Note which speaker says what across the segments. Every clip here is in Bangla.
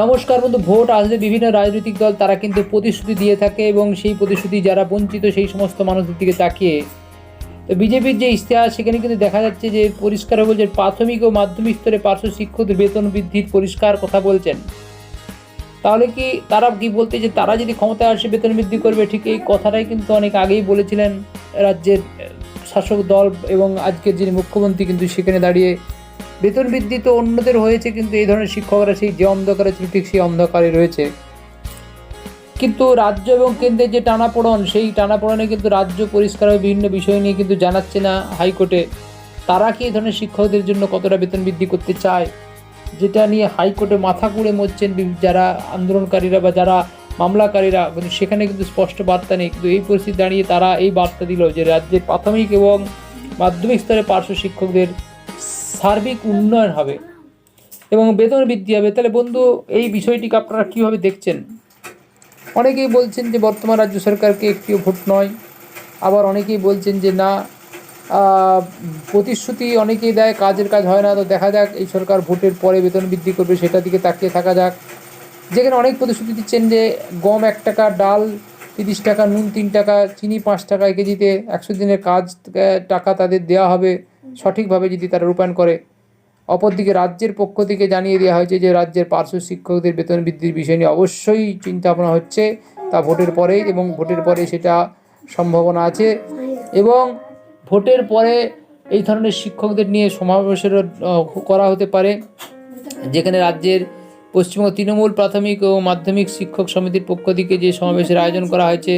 Speaker 1: নমস্কার বন্ধু, ভোট আসলে বিভিন্ন রাজনৈতিক দল তারা কিন্তু প্রতিশ্রুতি দিয়ে থাকে এবং সেই প্রতিশ্রুতি যারা বঞ্চিত সেই সমস্ত মানুষদের দিকে তাকিয়ে। তো বিজেপির যে ইশতেহার, সেখানে কিন্তু দেখা যাচ্ছে যে পরিষ্কার বলছেন, প্রাথমিক ও মাধ্যমিক স্তরে পার্শ্ব শিক্ষকদের বেতন বৃদ্ধির পরিষ্কার কথা বলছেন। তাহলে কি তারা কি বলতে যে তারা যদি ক্ষমতায় আসে বেতন বৃদ্ধি করবে? ঠিক এই কথাটাই কিন্তু অনেক আগেই বলেছিলেন রাজ্যের শাসক দল এবং আজকের যিনি মুখ্যমন্ত্রী কিন্তু সেখানে দাঁড়িয়ে বেতন বৃদ্ধি তো অন্যদের হয়েছে, কিন্তু এই ধরনের শিক্ষকরা সেই যে অন্ধকারে ছিল, ঠিক সেই অন্ধকারে রয়েছে। কিন্তু রাজ্য এবং কেন্দ্রের যে টানাপোড়ন, সেই টানাপোড়নে কিন্তু রাজ্য পরিষ্কারভাবে বিভিন্ন বিষয় নিয়ে কিন্তু জানাচ্ছে না হাইকোর্টে। তারা কি এই ধরনের শিক্ষকদের জন্য কতটা বেতন বৃদ্ধি করতে চায়? যেটা নিয়ে হাইকোর্টে মাথা কুড়ে মরছেন যারা আন্দোলনকারীরা বা যারা মামলাকারীরা, কিন্তু সেখানে কিন্তু স্পষ্ট বার্তা নেই। কিন্তু এই পরিস্থিতি দাঁড়িয়ে তারা এই বার্তা দিল যে, রাজ্যের প্রাথমিক এবং মাধ্যমিক স্তরে পার্শ্ব শিক্ষকদের সার্বিক উন্নয়ন হবে এবং বেতন বৃদ্ধি হবে। তাহলে বন্ধু, এই বিষয়টিকে আপনারা কীভাবে দেখছেন? অনেকেই বলছেন যে বর্তমান রাজ্য সরকারকে একটিও ভোট নয়। আবার অনেকেই বলছেন যে না প্রতিশ্রুতি অনেকেই দেয়, কাজের কাজ হয় না, তো দেখা যাক এই সরকার ভোটের পরে বেতন বৃদ্ধি করবে, সেটা দিকে তাকিয়ে থাকা যাক। যেখানে অনেক প্রতিশ্রুতি দিচ্ছেন যে গম এক টাকা, ডাল তিরিশ টাকা, নুন তিন টাকা, চিনি পাঁচ টাকা কেজিতে একশো দিনের কাজ টাকা তাদের দেওয়া হবে সঠিকভাবে যদি তারা রূপায়ণ করে। অপরদিকে রাজ্যের পক্ষ থেকে জানিয়ে দেওয়া হয়েছে যে, রাজ্যের পার্শ্ব শিক্ষকদের বেতন বৃদ্ধির বিষয় নিয়ে অবশ্যই চিন্তা ভাবনা হচ্ছে। তা ভোটের পরে এবং ভোটের পরে সেটা সম্ভাবনা আছে এবং ভোটের পরে এই ধরনের শিক্ষকদের নিয়ে সমাবেশেরও করা হতে পারে, যেখানে রাজ্যের পশ্চিমবঙ্গ তৃণমূল প্রাথমিক ও মাধ্যমিক শিক্ষক সমিতির পক্ষ থেকে যে সমাবেশের আয়োজন করা হয়েছে,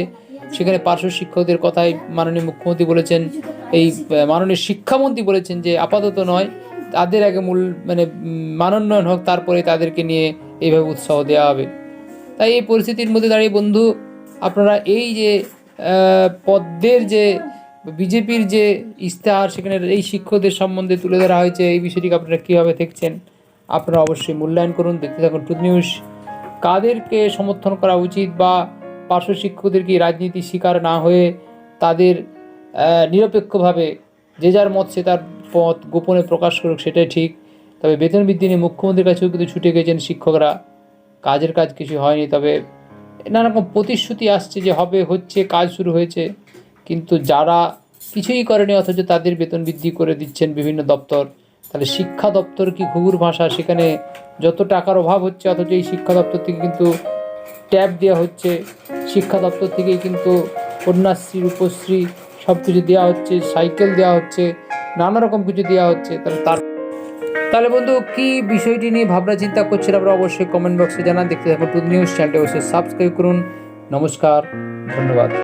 Speaker 1: সেখানে পার্শ্ব শিক্ষকদের কথাই মাননীয় মুখ্যমন্ত্রী বলেছেন। এই মাননীয় শিক্ষামন্ত্রী বলেছেন যে আপাতত নয়, তাদের আগে মূল মানে মানোন্নয়ন হোক, তারপরে তাদেরকে নিয়ে এইভাবে উৎসাহ দেওয়া হবে। তাই এই পরিস্থিতির মধ্যে দাঁড়িয়ে বন্ধু, আপনারা এই যে পদ্মের যে, বিজেপির যে ইশতেহার সেখানে এই শিক্ষকদের সম্বন্ধে তুলে ধরা হয়েছে, এই বিষয়টিকে আপনারা কীভাবে দেখছেন? আপনারা অবশ্যই মূল্যায়ন করুন, দেখতে থাকুন টুথ নিউজ কাদেরকে সমর্থন করা উচিত বা পার্শ্ব শিক্ষকদেরকে রাজনীতির শিকার না হয়ে তাদের নিরপেক্ষভাবে যে যার মত সে তার পথ গোপনে প্রকাশ করুক সেটাই ঠিক। তবে বেতন বৃদ্ধি নিয়ে মুখ্যমন্ত্রীর কাছেও কিন্তু ছুটে গেছেন শিক্ষকরা। কাজের কাজ কিছু হয়নি, তবে নানা রকম প্রতিশ্রুতি আসছে যে হবে, হচ্ছে, কাজ শুরু হয়েছে। কিন্তু যারা কিছুই করেনি, অথচ তাদের বেতন বৃদ্ধি করে দিচ্ছেন বিভিন্ন দপ্তর। তাহলে শিক্ষা দপ্তর কি ঘুঘুর ভাষা? সেখানে যত টাকার অভাব হচ্ছে, অথচ এই শিক্ষা দপ্তর থেকে কিন্তু ট্যাব দেওয়া হচ্ছে। শিক্ষা দপ্তর থেকেই কিন্তু কন্যাশ্রী, রূপশ্রী সব কিছু দেওয়া হচ্ছে, সাইকেল দেওয়া হচ্ছে, নানা রকম কিছু দেওয়া হচ্ছে। তাহলে তার তাহলে বন্ধু, কি বিষয়টি নিয়ে ভাবনা চিন্তা করছেন আপনারা অবশ্যই কমেন্ট বক্সে জানান। দেখতে থাকুন টুথ নিউজ চ্যানেলটি। অবশ্যই সাবস্ক্রাইব করুন। নমস্কার, ধন্যবাদ।